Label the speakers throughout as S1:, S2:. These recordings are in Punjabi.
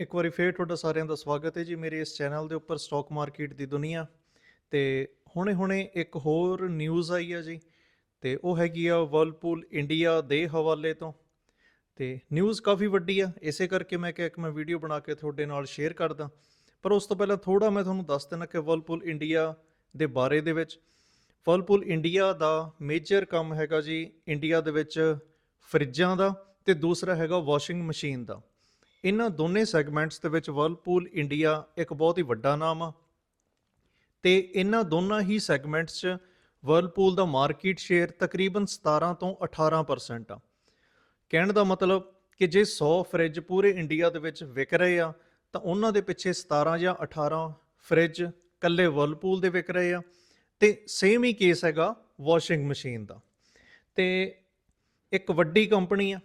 S1: ਇੱਕ ਵਾਰੀ ਫੇਰ ਤੁਹਾਡਾ ਸਾਰਿਆਂ ਦਾ ਸਵਾਗਤ ਹੈ ਜੀ। ਮੇਰੇ ਇਸ ਚੈਨਲ ਦੇ ਉੱਪਰ ਸਟਾਕ ਮਾਰਕੀਟ ਦੀ ਦੁਨੀਆ ਤੇ ਹੁਣੇ-ਹੁਣੇ ਇੱਕ ਹੋਰ ਨਿਊਜ਼ ਆਈ ਆ ਜੀ ਤੇ ਉਹ ਹੈਗੀ ਆ ਵਰਲਪੂਲ ਇੰਡੀਆ ਦੇ ਹਵਾਲੇ ਤੋਂ ਤੇ ਨਿਊਜ਼ ਕਾਫੀ ਵੱਡੀ ਆ। ਇਸੇ ਕਰਕੇ ਮੈਂ ਕਿਹਾ ਕਿ ਮੈਂ ਵੀਡੀਓ ਬਣਾ ਕੇ ਤੁਹਾਡੇ ਨਾਲ ਸ਼ੇਅਰ ਕਰਦਾ। ਪਰ ਉਸ ਤੋਂ ਪਹਿਲਾਂ ਥੋੜਾ ਮੈਂ ਤੁਹਾਨੂੰ ਦੱਸ ਦਿੰਦਾ ਕਿ ਵਰਲਪੂਲ ਇੰਡੀਆ ਦੇ ਬਾਰੇ ਦੇ ਵਿੱਚ ਵਰਲਪੂਲ ਇੰਡੀਆ ਦਾ ਮੇਜਰ ਕੰਮ ਹੈਗਾ ਜੀ ਇੰਡੀਆ ਦੇ ਵਿੱਚ ਫਰਿੱਜਾਂ ਦਾ ਤੇ ਦੂਸਰਾ ਹੈਗਾ ਵਾਸ਼ਿੰਗ ਮਸ਼ੀਨ ਦਾ। ਇਹਨਾਂ ਦੋਨੇ ਸੈਗਮੈਂਟਸ ਦੇ ਵਿੱਚ ਵਰਲਪੂਲ ਇੰਡੀਆ ਇੱਕ ਬਹੁਤ ਹੀ ਵੱਡਾ ਨਾਮ ਆ। ਤੇ ਇਹਨਾਂ ਦੋਨਾਂ ਹੀ ਸੈਗਮੈਂਟਸ 'ਚ ਵਰਲਪੂਲ ਦਾ ਮਾਰਕੀਟ ਸ਼ੇਅਰ ਤਕਰੀਬਨ 17 ਤੋਂ 18% ਆ। ਕਹਿਣ ਦਾ ਮਤਲਬ ਕਿ ਜੇ 100 ਫਰਿੱਜ ਪੂਰੇ ਇੰਡੀਆ ਦੇ ਵਿੱਚ ਵਿਕ ਰਹੇ ਆ, ਤਾਂ ਉਹਨਾਂ ਦੇ ਪਿੱਛੇ 17 ਜਾਂ 18 ਫਰਿੱਜ ਕੱਲੇ ਵਰਲਪੂਲ ਦੇ ਵਿਕ ਰਹੇ ਆ। ਤੇ ਸੇਮ ਹੀ ਕੇਸ ਹੈਗਾ ਵਾਸ਼ਿੰਗ ਮਸ਼ੀਨ ਦਾ। ਤੇ ਇੱਕ ਵੱਡੀ ਕੰਪਨੀ ਆ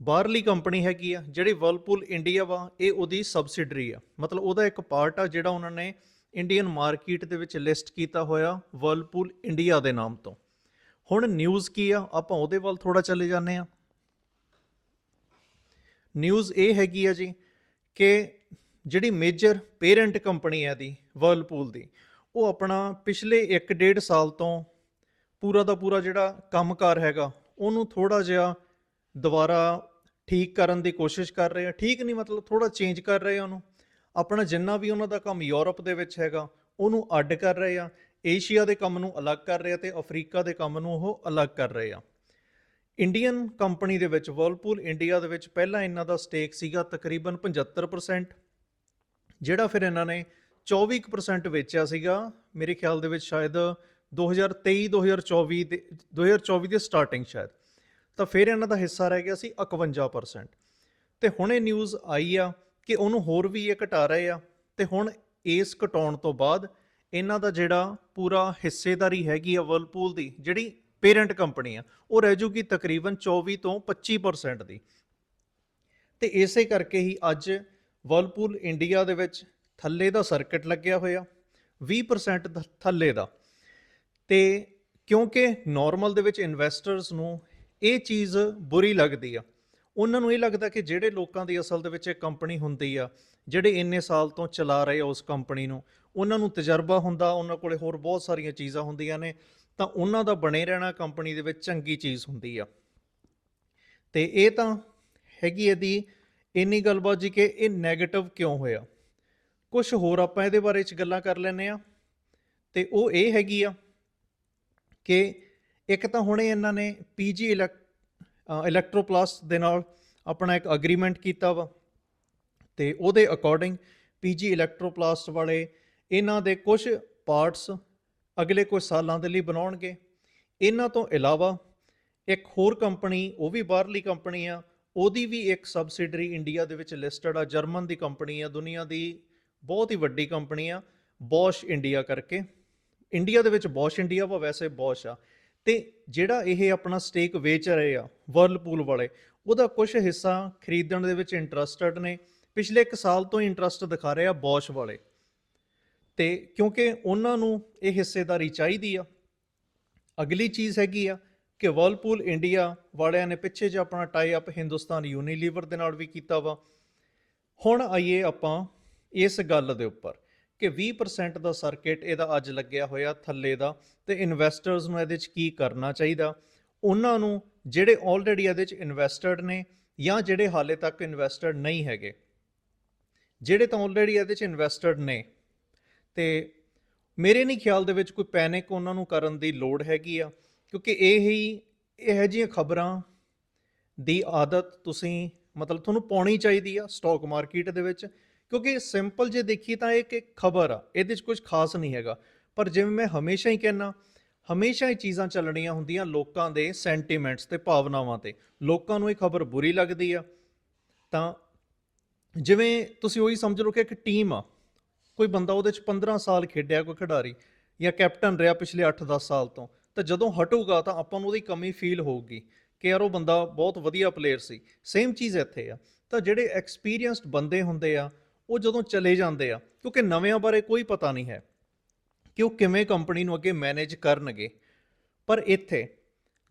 S1: ਬਾਹਰਲੀ ਕੰਪਨੀ ਹੈਗੀ ਆ, ਜਿਹੜੀ ਵਰਲਪੂਲ ਇੰਡੀਆ ਵਾ, ਇਹ ਉਹਦੀ ਸਬਸਿਡਰੀ ਆ। ਮਤਲਬ ਉਹਦਾ ਇੱਕ ਪਾਰਟ ਆ ਜਿਹੜਾ ਉਹਨਾਂ ਨੇ ਇੰਡੀਅਨ ਮਾਰਕੀਟ ਦੇ ਵਿੱਚ ਲਿਸਟ ਕੀਤਾ ਹੋਇਆ ਵਰਲਪੂਲ ਇੰਡੀਆ ਦੇ ਨਾਮ ਤੋਂ। ਹੁਣ ਨਿਊਜ਼ ਕੀ ਆ, ਆਪਾਂ ਉਹਦੇ ਵੱਲ ਥੋੜਾ ਚਲੇ ਜਾਂਦੇ ਆ ਨਿਊਜ਼ ਇਹ ਹੈਗੀ ਆ ਜੀ ਕਿ ਜਿਹੜੀ ਮੇਜਰ ਪੇਰੈਂਟ ਕੰਪਨੀ ਹੈ ਦੀ ਵਰਲਪੂਲ ਦੀ, ਉਹ ਆਪਣਾ ਪਿਛਲੇ 1.5 ਸਾਲ ਤੋਂ ਪੂਰਾ ਦਾ ਪੂਰਾ ਜਿਹੜਾ ਕੰਮਕਾਰ ਹੈਗਾ, ਉਹਨੂੰ ਥੋੜਾ ਜਿਹਾ ਦੁਬਾਰਾ ਠੀਕ ਕਰਨ ਦੀ ਕੋਸ਼ਿਸ਼ ਕਰ ਰਹੇ ਆ। ਠੀਕ ਨਹੀਂ ਮਤਲਬ ਥੋੜਾ ਚੇਂਜ ਕਰ ਰਹੇ ਆ ਉਹਨੂੰ। ਆਪਣਾ ਜਿੰਨਾ ਵੀ ਉਹਨਾਂ ਦਾ ਕੰਮ ਯੂਰਪ ਦੇ ਵਿੱਚ ਹੈਗਾ, ਉਹਨੂੰ ਅੱਡ ਕਰ ਰਹੇ ਆ। ਏਸ਼ੀਆ ਦੇ ਕੰਮ ਨੂੰ ਅਲੱਗ ਕਰ ਰਹੇ ਆ ਤੇ ਅਫਰੀਕਾ ਦੇ ਕੰਮ ਨੂੰ ਉਹ ਅਲੱਗ ਕਰ ਰਹੇ ਆ। ਇੰਡੀਅਨ ਕੰਪਨੀ ਦੇ ਵਿੱਚ ਵਰਲਪੂਲ ਇੰਡੀਆ ਦੇ ਵਿੱਚ ਪਹਿਲਾਂ ਇਹਨਾਂ ਦਾ ਸਟੇਕ ਸੀਗਾ ਤਕਰੀਬਨ 75% ਜਿਹੜਾ ਫਿਰ ਇਹਨਾਂ ਨੇ 24% ਵੇਚਿਆ ਸੀਗਾ। ਮੇਰੇ ਖਿਆਲ ਦੇ ਵਿੱਚ ਸ਼ਾਇਦ 2023 2024 ਦੇ 2024 ਦੇ ਸਟਾਰਟਿੰਗ ਸ਼ਾਇਦ। ਤਾਂ ਫਿਰ ਇਹਨਾਂ ਦਾ ਹਿੱਸਾ ਰਹਿ ਗਿਆ ਸੀ 51% ਤੇ ਹੁਣ ਇਹ ਨਿਊਜ਼ ਆਈ ਆ ਕਿ ਉਹਨੂੰ ਹੋਰ ਵੀ ਇਹ ਘਟਾ ਰਹੇ ਆ। ਤੇ ਹੁਣ ਇਸ ਘਟਾਉਣ ਤੋਂ ਬਾਅਦ ਇਹਨਾਂ ਦਾ ਜਿਹੜਾ ਪੂਰਾ ਹਿੱਸੇਦਾਰੀ ਹੈਗੀ ਆ ਵਰਲਪੂਲ ਦੀ, ਜਿਹੜੀ ਪੇਰੈਂਟ ਕੰਪਨੀ ਆ, ਉਹ ਰਹਿ ਜੂਗੀ ਤਕਰੀਬਨ 24 ਤੋਂ 25% ਦੀ। ਤੇ ਇਸੇ ਕਰਕੇ ਹੀ ਅੱਜ ਵਰਲਪੂਲ ਇੰਡੀਆ ਦੇ ਵਿੱਚ ਥੱਲੇ ਦਾ ਸਰਕਟ ਲੱਗਿਆ ਹੋਇਆ 20% ਥੱਲੇ ਦਾ। ਤੇ ਕਿਉਂਕਿ ਨਾਰਮਲ ਦੇ ਵਿੱਚ ਇਨਵੈਸਟਰਸ ਨੂੰ ਇਹ ਚੀਜ਼ ਬੁਰੀ ਲੱਗਦੀ ਆ। ਉਹਨਾਂ ਨੂੰ ਇਹ ਲੱਗਦਾ ਕਿ ਜਿਹੜੇ ਲੋਕਾਂ ਦੀ ਅਸਲ ਦੇ ਵਿੱਚ ਇਹ ਕੰਪਨੀ ਹੁੰਦੀ ਆ, ਜਿਹੜੇ ਇੰਨੇ ਸਾਲ ਤੋਂ ਚਲਾ ਰਹੇ ਆ ਉਸ ਕੰਪਨੀ ਨੂੰ, ਉਹਨਾਂ ਨੂੰ ਤਜਰਬਾ ਹੁੰਦਾ, ਉਹਨਾਂ ਕੋਲੇ ਹੋਰ ਬਹੁਤ ਸਾਰੀਆਂ ਚੀਜ਼ਾਂ ਹੁੰਦੀਆਂ ਨੇ, ਤਾਂ ਉਹਨਾਂ ਦਾ ਬਣੇ ਰਹਿਣਾ ਕੰਪਨੀ ਦੇ ਵਿੱਚ ਚੰਗੀ ਚੀਜ਼ ਹੁੰਦੀ ਆ। ਤੇ ਇਹ ਤਾਂ ਹੈਗੀ ਇਹਦੀ ਇੰਨੀ ਗੱਲਬਾਤ ਜੀ ਕਿ ਇਹ 네ਗੇਟਿਵ ਕਿਉਂ ਹੋਇਆ? ਕੁਝ ਹੋਰ ਆਪਾਂ ਇਹਦੇ ਬਾਰੇ ਚ ਗੱਲਾਂ ਕਰ ਲੈਨੇ ਆ ਤੇ ਉਹ ਇਹ ਹੈਗੀ ਆ ਕਿ ਇੱਕ ਤਾਂ ਹੁਣੇ ਇਹਨਾਂ ਨੇ ਪੀਜੀ ਇਲੈਕਟ੍ਰੋਪਲਾਸਟ ਦੇ ਨਾਲ ਆਪਣਾ ਇੱਕ ਅਗਰੀਮੈਂਟ ਕੀਤਾ ਵਾ ਤੇ ਉਹਦੇ ਅਕੋਰਡਿੰਗ ਪੀਜੀ ਇਲੈਕਟ੍ਰੋਪਲਾਸਟ ਵਾਲੇ ਇਹਨਾਂ ਦੇ ਕੁਝ ਪਾਰਟਸ ਅਗਲੇ ਕੁਝ ਸਾਲਾਂ ਦੇ ਲਈ ਬਣਾਉਣਗੇ। ਇਹਨਾਂ ਤੋਂ ਇਲਾਵਾ ਇੱਕ ਹੋਰ ਕੰਪਨੀ ਉਹ ਵੀ ਬਾਹਰਲੀ ਕੰਪਨੀ ਆ, ਉਹਦੀ ਵੀ ਇੱਕ ਸਬਸਿਡਰੀ ਇੰਡੀਆ ਦੇ ਵਿੱਚ ਲਿਸਟਡ ਆ ਜਰਮਨ ਦੀ ਕੰਪਨੀ ਆ, ਦੁਨੀਆ ਦੀ ਬਹੁਤ ਹੀ ਵੱਡੀ ਕੰਪਨੀ ਆ ਬੋਸ਼ ਇੰਡੀਆ ਕਰਕੇ। ਇੰਡੀਆ ਦੇ ਵਿੱਚ ਬੋਸ਼ ਇੰਡੀਆ ਵਾ, ਵੈਸੇ ਬੋਸ਼ ਆ। ਤੇ ਜਿਹੜਾ ਇਹ ਆਪਣਾ ਸਟੇਕ ਵੇਚ ਰਹੇ ਆ ਵਰਲਪੂਲ ਵਾਲੇ, ਉਹਦਾ ਕੁਝ ਹਿੱਸਾ ਖਰੀਦਣ ਦੇ ਵਿੱਚ ਇੰਟਰਸਟਡ ਨੇ। ਪਿਛਲੇ 1 ਸਾਲ ਤੋਂ ਇੰਟਰਸਟ ਦਿਖਾ ਰਹੇ ਆ ਬੋਸ਼ ਵਾਲੇ। ਤੇ ਕਿਉਂਕਿ ਉਹਨਾਂ ਨੂੰ ਇਹ ਹਿੱਸੇਦਾਰੀ ਚਾਹੀਦੀ ਆ। ਅਗਲੀ ਚੀਜ਼ ਹੈਗੀ ਆ ਕਿ ਵਰਲਪੂਲ ਇੰਡੀਆ ਵਾਲਿਆਂ ਨੇ ਪਿੱਛੇ ਜੇ ਆਪਣਾ ਟਾਈ ਅਪ ਹਿੰਦੁਸਤਾਨ ਯੂਨੀਲੀਵਰ ਦੇ ਨਾਲ ਵੀ ਕੀਤਾ ਵਾ। ਹੁਣ ਆਈਏ ਆਪਾਂ ਇਸ ਗੱਲ ਦੇ ਉੱਪਰ। ਕਿ 20% ਦਾ ਸਰਕਟ ਇਹਦਾ ਅੱਜ ਲੱਗਿਆ ਹੋਇਆ ਥੱਲੇ ਦਾ ਤੇ ਇਨਵੈਸਟਰਸ ਨੂੰ ਇਹਦੇ 'ਚ ਕੀ ਕਰਨਾ ਚਾਹੀਦਾ? ਉਹਨਾਂ ਨੂੰ ਜਿਹੜੇ ਆਲਰੇਡੀ ਇਹਦੇ 'ਚ ਇਨਵੈਸਟਡ ਨੇ ਜਾਂ ਜਿਹੜੇ ਹਾਲੇ ਤੱਕ ਇਨਵੈਸਟਡ ਨਹੀਂ ਹੈਗੇ, ਜਿਹੜੇ ਤਾਂ ਆਲਰੇਡੀ ਇਹਦੇ 'ਚ ਇਨਵੈਸਟਡ ਨੇ, ਤੇ ਮੇਰੇ ਨਹੀਂ ਖਿਆਲ ਦੇ ਵਿੱਚ ਕੋਈ ਪੈਨਿਕ ਉਹਨਾਂ ਨੂੰ ਕਰਨ ਦੀ ਲੋੜ ਹੈਗੀ ਆ, ਕਿਉਂਕਿ ਇਹ ਹੀ ਇਹੋ ਜਿਹੀਆਂ ਖਬਰਾਂ ਦੀ ਆਦਤ ਤੁਸੀਂ ਮਤਲਬ ਤੁਹਾਨੂੰ ਪਾਉਣੀ ਚਾਹੀਦੀ ਆ ਸਟਾਕ ਮਾਰਕੀਟ ਦੇ ਵਿੱਚ ਕਿਉਂਕਿ ਸਿੰਪਲ ਜੇ ਦੇਖੀ ਤਾਂ ਇਹ ਕਿ ਖਬਰ ਆ, ਇਹਦੇ 'ਚ ਕੁਝ ਖਾਸ ਨਹੀਂ ਹੈਗਾ। ਪਰ ਜਿਵੇਂ ਮੈਂ ਹਮੇਸ਼ਾ ਹੀ ਕਹਿਣਾ ਹਮੇਸ਼ਾ ਹੀ ਚੀਜ਼ਾਂ ਚੱਲਣੀਆਂ ਹੁੰਦੀਆਂ ਲੋਕਾਂ ਦੇ ਸੈਂਟੀਮੈਂਟਸ ਤੇ ਭਾਵਨਾਵਾਂ ਤੇ। ਲੋਕਾਂ ਨੂੰ ਇਹ ਖਬਰ ਬੁਰੀ ਲੱਗਦੀ ਆ। ਤਾਂ ਜਿਵੇਂ ਤੁਸੀਂ ਉਹੀ ਸਮਝ ਲਓ ਕਿ ਇੱਕ ਟੀਮ ਆ, ਕੋਈ ਬੰਦਾ ਉਹਦੇ ਚ 15 ਸਾਲ ਖੇਡਿਆ, ਕੋਈ ਖਿਡਾਰੀ, ਜਾਂ ਕੈਪਟਨ ਰਿਹਾ ਪਿਛਲੇ 8-10 ਸਾਲ ਤੋਂ, ਤਾਂ ਜਦੋਂ ਹਟੂਗਾ ਤਾਂ ਆਪਾਂ ਨੂੰ ਉਹਦੀ ਕਮੀ ਫੀਲ ਹੋਊਗੀ ਕਿ ਯਾਰ ਉਹ ਬੰਦਾ ਬਹੁਤ ਵਧੀਆ ਪਲੇਅਰ ਸੀ। ਸੇਮ ਚੀਜ਼ ਇੱਥੇ ਆ। ਤਾਂ ਜਿਹੜੇ ਐਕਸਪੀਰੀਅੰਸਡ ਬੰਦੇ ਹੁੰਦੇ ਆ ਉਹ ਜਦੋਂ ਚਲੇ ਜਾਂਦੇ ਆ, ਕਿਉਂਕਿ ਨਵਿਆਂ ਬਾਰੇ ਕੋਈ ਪਤਾ ਨਹੀਂ ਹੈ ਕਿ ਉਹ ਕਿਵੇਂ ਕੰਪਨੀ ਨੂੰ ਅੱਗੇ ਮੈਨੇਜ ਕਰਨਗੇ। ਪਰ ਇੱਥੇ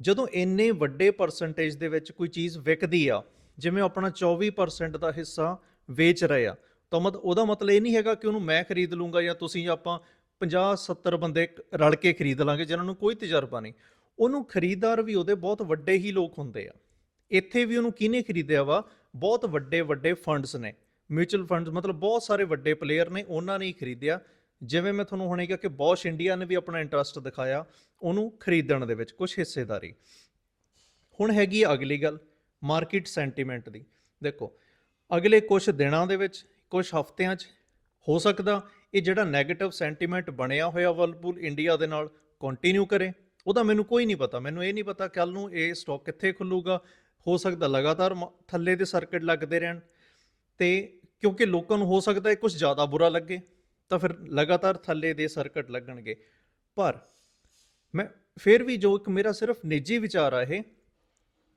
S1: ਜਦੋਂ ਇੰਨੇ ਵੱਡੇ ਪਰਸੈਂਟੇਜ ਦੇ ਵਿੱਚ ਕੋਈ ਚੀਜ਼ ਵਿਕਦੀ ਆ, ਜਿਵੇਂ ਆਪਣਾ 24% ਦਾ ਹਿੱਸਾ ਵੇਚ ਰਹੇ ਆ, ਤਾਂ ਮਤ, ਉਹਦਾ ਮਤਲਬ ਇਹ ਨਹੀਂ ਹੈਗਾ ਕਿ ਉਹਨੂੰ ਮੈਂ ਖਰੀਦ ਲੂੰਗਾ ਜਾਂ ਤੁਸੀਂ ਆਪਾਂ 50 70 ਬੰਦੇ ਰਲ ਕੇ ਖਰੀਦ ਲਾਂਗੇ, ਜਿਨ੍ਹਾਂ ਨੂੰ ਕੋਈ ਤਜਰਬਾ ਨਹੀਂ। ਉਹਨੂੰ ਖਰੀਦਦਾਰ ਵੀ ਉਹਦੇ ਬਹੁਤ ਵੱਡੇ ਹੀ ਲੋਕ ਹੁੰਦੇ ਆ। ਇੱਥੇ ਵੀ ਉਹਨੂੰ ਕਿਹਨੇ ਖਰੀਦਿਆ ਵਾ? ਬਹੁਤ ਵੱਡੇ ਵੱਡੇ ਫੰਡਸ ਨੇ। ਮਿਊਚੁਅਲ ਫੰਡਸ ਮਤਲਬ ਬਹੁਤ ਸਾਰੇ ਵੱਡੇ ਪਲੇਅਰ ਨੇ, ਉਹਨਾਂ ਨੇ ਹੀ ਖਰੀਦਿਆ। ਜਿਵੇਂ ਮੈਂ ਤੁਹਾਨੂੰ ਹੁਣੇ ਕਿਹਾ ਕਿ ਬੌਸ਼ ਇੰਡੀਆ ਨੇ ਵੀ ਆਪਣਾ ਇੰਟਰਸਟ ਦਿਖਾਇਆ, ਉਹਨੂੰ ਖਰੀਦਣ ਦੇ ਵਿੱਚ ਕੁਝ ਹਿੱਸੇਦਾਰੀ। ਹੁਣ ਹੈਗੀ ਅਗਲੀ ਗੱਲ ਮਾਰਕੀਟ ਸੈਂਟੀਮੈਂਟ ਦੀ। ਦੇਖੋ, ਅਗਲੇ ਕੁਝ ਦਿਨਾਂ ਦੇ ਵਿੱਚ ਕੁਝ ਹਫ਼ਤਿਆਂ 'ਚ ਹੋ ਸਕਦਾ ਇਹ ਜਿਹੜਾ 네ਗੇਟਿਵ ਸੈਂਟੀਮੈਂਟ ਬਣਿਆ ਹੋਇਆ ਵਰਲਪੂਲ ਇੰਡੀਆ ਦੇ ਨਾਲ ਕੰਟੀਨਿਊ ਕਰੇ। ਉਹਦਾ ਮੈਨੂੰ ਕੋਈ ਨਹੀਂ ਪਤਾ। ਮੈਨੂੰ ਇਹ ਨਹੀਂ ਪਤਾ ਕੱਲ ਨੂੰ ਇਹ ਸਟਾਕ ਕਿੱਥੇ ਖੁੱਲੂਗਾ। ਹੋ ਸਕਦਾ ਲਗਾਤਾਰ ਮ- ਥੱਲੇ ਦੇ ਸਰਕਟ ਲੱਗਦੇ ਰਹਿਣ। ਤੇ ਕਿਉਂਕਿ ਲੋਕਾਂ ਨੂੰ ਹੋ ਸਕਦਾ ਇਹ ਕੁਝ ਜ਼ਿਆਦਾ ਬੁਰਾ ਲੱਗੇ ਤਾਂ ਫਿਰ ਲਗਾਤਾਰ ਥੱਲੇ ਦੇ ਸਰਕਟ ਲੱਗਣਗੇ। ਪਰ ਮੈਂ ਫਿਰ ਵੀ ਜੋ ਇੱਕ ਮੇਰਾ ਸਿਰਫ ਨਿੱਜੀ ਵਿਚਾਰ ਆ ਇਹ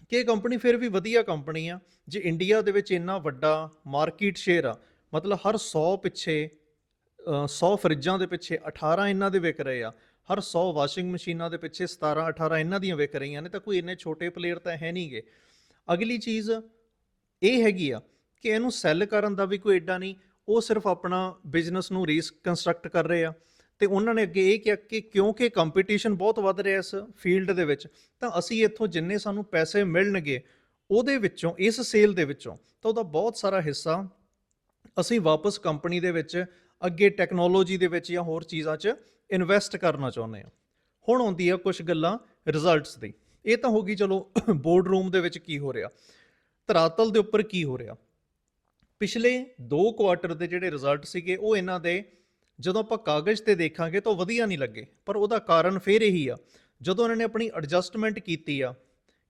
S1: ਕਿ ਇਹ ਕੰਪਨੀ ਫਿਰ ਵੀ ਵਧੀਆ ਕੰਪਨੀ ਆ ਜੇ ਇੰਡੀਆ ਦੇ ਵਿੱਚ ਇੰਨਾ ਵੱਡਾ ਮਾਰਕੀਟ ਸ਼ੇਅਰ ਆ ਮਤਲਬ ਹਰ 100 ਪਿੱਛੇ ਅ, 100 ਫਰਿੱਜਾਂ ਦੇ ਪਿੱਛੇ 18 ਇਹਨਾਂ ਦੇ ਵਿਕ ਰਹੇ ਆ ਹਰ 100 ਵਾਸ਼ਿੰਗ ਮਸ਼ੀਨਾਂ ਦੇ ਪਿੱਛੇ 17 18 ਇਹਨਾਂ ਦੀਆਂ ਵਿਕ ਰਹੀਆਂ ਨੇ ਤਾਂ ਕੋਈ ਇੰਨੇ ਛੋਟੇ ਪਲੇਅਰ ਤਾਂ ਹੈ ਨਹੀਂਗੇ ਅਗਲੀ ਚੀਜ਼ ਇਹ ਹੈਗੀ ਆ ਕਿ ਇਹਨੂੰ ਸੈੱਲ ਕਰਨ ਦਾ ਵੀ ਕੋਈ ਏਡਾ ਨਹੀਂ, ਉਹ ਸਿਰਫ ਆਪਣਾ ਬਿਜ਼ਨਸ ਨੂੰ ਰੀਕਨਸਟਰਕਟ ਕਰ ਰਹੇ ਆ। ਤੇ ਉਹਨਾਂ ਨੇ ਅੱਗੇ ਇਹ ਕਿਹਾ ਕਿ ਕਿਉਂਕਿ ਕੰਪੀਟੀਸ਼ਨ ਬਹੁਤ ਵੱਧ ਰਿਹਾ ਇਸ ਫੀਲਡ ਦੇ ਵਿੱਚ, ਤਾਂ ਅਸੀਂ ਇੱਥੋਂ ਜਿੰਨੇ ਸਾਨੂੰ ਪੈਸੇ ਮਿਲਣਗੇ, ਉਹਦੇ ਵਿੱਚੋਂ, ਇਸ ਸੇਲ ਦੇ ਵਿੱਚੋਂ, ਤਾਂ ਉਹਦਾ ਬਹੁਤ ਸਾਰਾ ਹਿੱਸਾ ਅਸੀਂ ਵਾਪਸ ਕੰਪਨੀ ਦੇ ਵਿੱਚ, ਅੱਗੇ ਟੈਕਨੋਲੋਜੀ ਦੇ ਵਿੱਚ ਜਾਂ ਹੋਰ ਚੀਜ਼ਾਂ 'ਚ ਇਨਵੈਸਟ ਕਰਨਾ ਚਾਹੁੰਦੇ ਆ ਹੁਣ ਆਉਂਦੀ ਆ ਕੁਝ ਗੱਲਾਂ ਰਿਜ਼ਲਟਸ ਦੀ। ਇਹ ਤਾਂ ਹੋ ਗਈ, ਚਲੋ ਬੋਰਡ ਰੂਮ ਦੇ ਵਿੱਚ ਕੀ ਹੋ ਰਿਹਾ, ਧਰਾਤਲ ਦੇ ਉੱਪਰ ਕੀ ਹੋ ਰਿਹਾ। ਪਿਛਲੇ 2 ਕੁਆਰਟਰ ਦੇ ਜਿਹੜੇ ਰਿਜ਼ਲਟ ਸੀਗੇ, ਉਹ ਇਹਨਾਂ ਦੇ ਜਦੋਂ ਆਪਾਂ ਕਾਗਜ਼ ਤੇ ਦੇਖਾਂਗੇ ਤਾਂ ਉਹ ਵਧੀਆ ਨਹੀਂ ਲੱਗੇ, ਪਰ ਉਹਦਾ ਕਾਰਨ ਫੇਰ ਇਹੀ ਆ। ਜਦੋਂ ਉਹਨਾਂ ਨੇ ਆਪਣੀ ਐਡਜਸਟਮੈਂਟ ਕੀਤੀ ਆ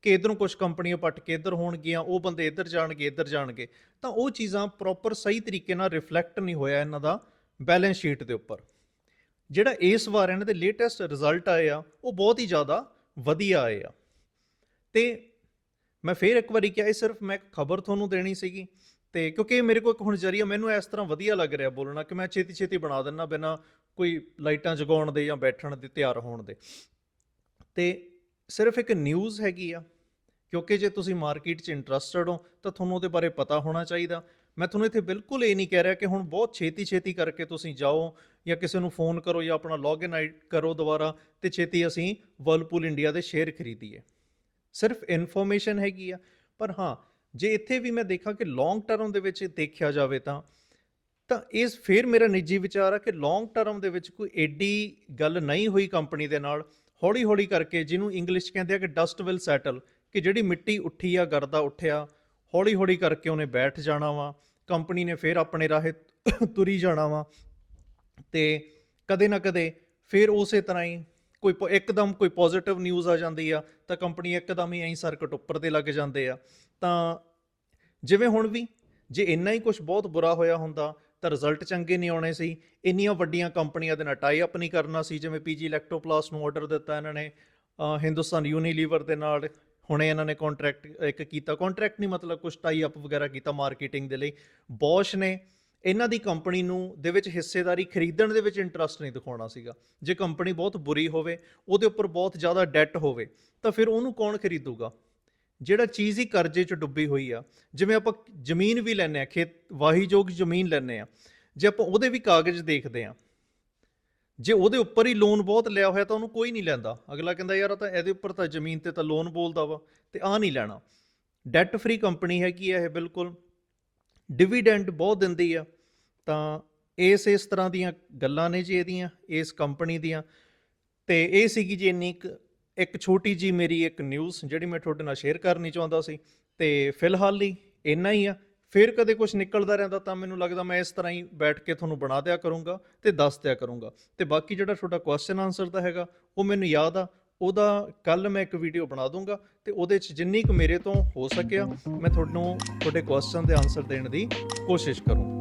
S1: ਕਿ ਇਧਰੋਂ ਕੁਝ ਕੰਪਨੀਆਂ ਪੱਟ ਕੇ ਇੱਧਰ ਹੋਣਗੀਆਂ, ਉਹ ਬੰਦੇ ਇੱਧਰ ਜਾਣਗੇ ਇੱਧਰ ਜਾਣਗੇ, ਤਾਂ ਉਹ ਚੀਜ਼ਾਂ ਪ੍ਰੋਪਰ ਸਹੀ ਤਰੀਕੇ ਨਾਲ ਰਿਫਲੈਕਟ ਨਹੀਂ ਹੋਇਆ ਇਹਨਾਂ ਦਾ ਬੈਲੈਂਸ ਸ਼ੀਟ ਦੇ ਉੱਪਰ। ਜਿਹੜਾ ਇਸ ਵਾਰ ਇਹਨਾਂ ਦੇ ਲੇਟੈਸਟ ਰਿਜ਼ਲਟ ਆਏ ਆ, ਉਹ ਬਹੁਤ ਹੀ ਜ਼ਿਆਦਾ ਵਧੀਆ ਆਏ ਆ। ਤੇ ਮੈਂ ਫੇਰ ਇੱਕ ਵਾਰੀ ਕਿਹਾ, ਇਹ ਸਿਰਫ ਮੈਂ ਖਬਰ ਤੁਹਾਨੂੰ ਦੇਣੀ ਸੀਗੀ ਤੇ ਕਿਉਂਕਿ ਇਹ ਮੇਰੇ ਕੋਲ ਇੱਕ ਹੁਣ ਜਰੀਆ ਮੈਨੂੰ ਇਸ ਤਰ੍ਹਾਂ ਵਧੀਆ ਲੱਗ ਰਿਹਾ ਬੋਲਣਾ ਕਿ ਮੈਂ ਛੇਤੀ ਛੇਤੀ ਬਣਾ ਦਿੰਨਾ ਬਿਨਾ ਕੋਈ ਲਾਈਟਾਂ ਜਗਾਉਣ ਦੇ ਜਾਂ ਬੈਠਣ ਦੇ ਤਿਆਰ ਹੋਣ ਦੇ। ਤੇ ਸਿਰਫ ਇੱਕ ਨਿਊਜ਼ ਹੈਗੀ ਆ, ਕਿਉਂਕਿ ਜੇ ਤੁਸੀਂ ਮਾਰਕੀਟ 'ਚ ਇੰਟਰਸਟਡ ਹੋ, ਤਾਂ ਤੁਹਾਨੂੰ ਉਹਦੇ ਬਾਰੇ ਪਤਾ ਹੋਣਾ ਚਾਹੀਦਾ। ਮੈਂ ਤੁਹਾਨੂੰ ਇੱਥੇ ਬਿਲਕੁਲ ਇਹ ਨਹੀਂ ਕਹਿ ਰਿਹਾ ਕਿ ਹੁਣ ਬਹੁਤ ਛੇਤੀ ਛੇਤੀ ਕਰਕੇ ਤੁਸੀਂ ਜਾਓ ਜਾਂ ਕਿਸੇ ਨੂੰ ਫੋਨ ਕਰੋ ਜਾਂ ਆਪਣਾ ਲੌਗਇਨ ਆਈ ਕਰੋ ਦੁਬਾਰਾ ਤੇ ਛੇਤੀ ਅਸੀਂ ਵਰਲਪੂਲ ਇੰਡੀਆ ਦੇ ਸ਼ੇਅਰ ਖਰੀਦੀਏ। ਸਿਰਫ ਇਨਫੋਰਮੇਸ਼ਨ ਹੈਗੀ ਆ, ਪਰ ਹਾਂ ਜੇ ਇੱਥੇ ਵੀ ਮੈਂ ਦੇਖਾਂ ਕਿ ਲੌਂਗ ਟਰਮ ਦੇ ਵਿੱਚ ਦੇਖਿਆ ਜਾਵੇ ਤਾਂ ਤਾਂ ਇਸ ਫਿਰ ਮੇਰਾ ਨਿੱਜੀ ਵਿਚਾਰ ਆ ਕਿ ਲੌਂਗ ਟਰਮ ਦੇ ਵਿੱਚ ਕੋਈ ਐਡੀ ਗੱਲ ਨਹੀਂ ਹੋਈ ਕੰਪਨੀ ਦੇ ਨਾਲ ਹੌਲੀ ਹੌਲੀ ਕਰਕੇ ਜਿਹਨੂੰ ਇੰਗਲਿਸ਼ ਕਹਿੰਦੇ ਆ ਕਿ ਡਸਟ ਵਿਲ ਸੈਟਲ ਕਿ ਜਿਹੜੀ ਮਿੱਟੀ ਉੱਠੀ ਆ ਗਰਦਾ ਉੱਠਿਆ ਹੌਲੀ ਹੌਲੀ ਕਰਕੇ ਉਹਨੇ ਬੈਠ ਜਾਣਾ ਵਾ ਕੰਪਨੀ ਨੇ ਫਿਰ ਆਪਣੇ ਰਾਹੇ ਤੁਰੀ ਜਾਣਾ ਵਾ, ਤੇ ਕਦੇ ਨਾ ਕਦੇ ਫਿਰ ਉਸੇ ਤਰ੍ਹਾਂ ਹੀ ਕੋਈ ਪ- ਇੱਕਦਮ ਕੋਈ ਪੋਜ਼ਿਟਿਵ ਨਿਊਜ਼ ਆ ਜਾਂਦੀ ਆ, ਤਾਂ ਕੰਪਨੀ ਇੱਕਦਮ ਹੀ ਐਂ ਸਰਕਟ ਉੱਪਰ ਤੇ ਲੱਗ ਜਾਂਦੇ ਆ। ਤਾਂ ਜਿਵੇਂ ਹੁਣ ਵੀ, ਜੇ ਇੰਨਾ ਹੀ ਕੁਝ ਬਹੁਤ ਬੁਰਾ ਹੋਇਆ ਹੁੰਦਾ, ਤਾਂ ਰਿਜ਼ਲਟ ਚੰਗੇ ਨਹੀਂ ਆਉਣੇ ਸੀ। ਇੰਨੀਆਂ ਵੱਡੀਆਂ ਕੰਪਨੀਆਂ ਦੇ ਨਾਲ ਟਾਈ ਅਪ ਨਹੀਂ ਕਰਨਾ ਸੀ, ਜਿਵੇਂ ਪੀਜੀ ਇਲੈਕਟ੍ਰੋਪਲਾਸ ਨੂੰ ਆਰਡਰ ਦਿੱਤਾ ਇਹਨਾਂ ਨੇ ਹਿੰਦੁਸਤਾਨ ਯੂਨੀਲੀਵਰ ਦੇ ਨਾਲ, ਹੁਣੇ ਇਹਨਾਂ ਨੇ ਕੰਟਰੈਕਟ ਇੱਕ ਕੀਤਾ। ਕੰਟਰੈਕਟ ਨਹੀਂ ਮਤਲਬ ਕੁਝ ਟਾਈ ਅਪ ਵਗੈਰਾ ਕੀਤਾ ਮਾਰਕੀਟਿੰਗ ਦੇ ਲਈ। ਬੋਸ਼ ਨੇ ਇਹਨਾਂ ਦੀ ਕੰਪਨੀ ਨੂੰ ਦੇ ਵਿੱਚ ਹਿੱਸੇਦਾਰੀ ਖਰੀਦਣ ਦੇ ਵਿੱਚ ਇੰਟਰਸਟ ਨਹੀਂ ਦਿਖਾਉਣਾ ਸੀਗਾ। ਜੇ ਕੰਪਨੀ ਬਹੁਤ ਬੁਰੀ ਹੋਵੇ, ਉਹਦੇ ਉੱਪਰ ਬਹੁਤ ਜ਼ਿਆਦਾ ਡੈਟ ਹੋਵੇ, ਤਾਂ ਫਿਰ ਉਹਨੂੰ ਕੌਣ ਖਰੀਦੂਗਾ? ਜਿਹੜਾ ਚੀਜ਼ ਹੀ ਕਰਜ਼ੇ 'ਚ ਡੁੱਬੀ ਹੋਈ ਆ, ਜਿਵੇਂ ਆਪਾਂ ਜ਼ਮੀਨ ਵੀ ਲੈਨੇ ਆ, ਖੇਤ, ਵਾਹੀਯੋਗ ਜ਼ਮੀਨ ਲੈਨੇ ਆ, ਜੇ ਆਪਾਂ ਉਹਦੇ ਵੀ ਕਾਗਜ਼ ਦੇਖਦੇ ਆ, ਜੇ ਉਹਦੇ ਉੱਪਰ ਹੀ ਲੋਨ ਬਹੁਤ ਲਿਆ ਹੋਇਆ ਤਾਂ ਉਹਨੂੰ ਕੋਈ ਨਹੀਂ ਲੈਂਦਾ। ਅਗਲਾ ਕਹਿੰਦਾ, ਯਾਰ ਤਾਂ ਇਹਦੇ ਉੱਪਰ ਤਾਂ ਜ਼ਮੀਨ ਤੇ ਤਾਂ ਲੋਨ ਬੋਲਦਾ ਵਾ, ਤੇ ਆ ਨਹੀਂ ਲੈਣਾ। ਡੈਟ ਫ੍ਰੀ ਕੰਪਨੀ ਹੈਗੀ ਆ ਇਹ, ਬਿਲਕੁਲ। ਡਿਵੀਡੈਂਡ ਬਹੁਤ ਦਿੰਦੀ ਆ, ਤਾਂ ਇਸ ਇਸ ਤਰ੍ਹਾਂ ਦੀਆਂ ਗੱਲਾਂ ਨੇ ਜੀ ਇਹਦੀਆਂ, ਇਸ ਕੰਪਨੀ ਦੀਆਂ। ਤੇ ਇਹ ਸੀਗੀ ਜੀ ਇੰਨੀ ਕੁ ਇੱਕ ਛੋਟੀ ਜੀ ਮੇਰੀ ਇੱਕ ਨਿਊਜ਼ ਜਿਹੜੀ ਮੈਂ ਤੁਹਾਡੇ ਨਾਲ ਸ਼ੇਅਰ ਕਰਨੀ ਚਾਹੁੰਦਾ ਸੀ ਤੇ ਫਿਲਹਾਲ ਲਈ ਇੰਨਾ ਹੀ ਆ। ਫਿਰ ਕਦੇ ਕੁਝ ਨਿਕਲਦਾ ਰਹਿੰਦਾ ਤਾਂ ਮੈਨੂੰ ਲੱਗਦਾ ਮੈਂ ਇਸ ਤਰ੍ਹਾਂ ਹੀ ਬੈਠ ਕੇ ਤੁਹਾਨੂੰ ਬਣਾ ਦਿਆ ਕਰੂੰਗਾ ਤੇ ਦੱਸ ਦਿਆ ਕਰੂੰਗਾ। ਤੇ ਬਾਕੀ ਜਿਹੜਾ ਤੁਹਾਡਾ ਕੁਐਸਚਨ ਆਨਸਰ ਦਾ ਹੈਗਾ, ਉਹ ਮੈਨੂੰ ਯਾਦ ਆ, ਉਹਦਾ ਕੱਲ ਮੈਂ ਇੱਕ ਵੀਡੀਓ ਬਣਾ ਦੂੰਗਾ ਤੇ ਉਹਦੇ 'ਚ ਜਿੰਨੀ ਕੁ ਮੇਰੇ ਤੋਂ ਹੋ ਸਕਿਆ, ਮੈਂ ਤੁਹਾਨੂੰ ਤੁਹਾਡੇ ਕੁਐਸਚਨ ਦੇ ਆਨਸਰ ਦੇਣ ਦੀ ਕੋਸ਼ਿਸ਼ ਕਰੂੰਗਾ।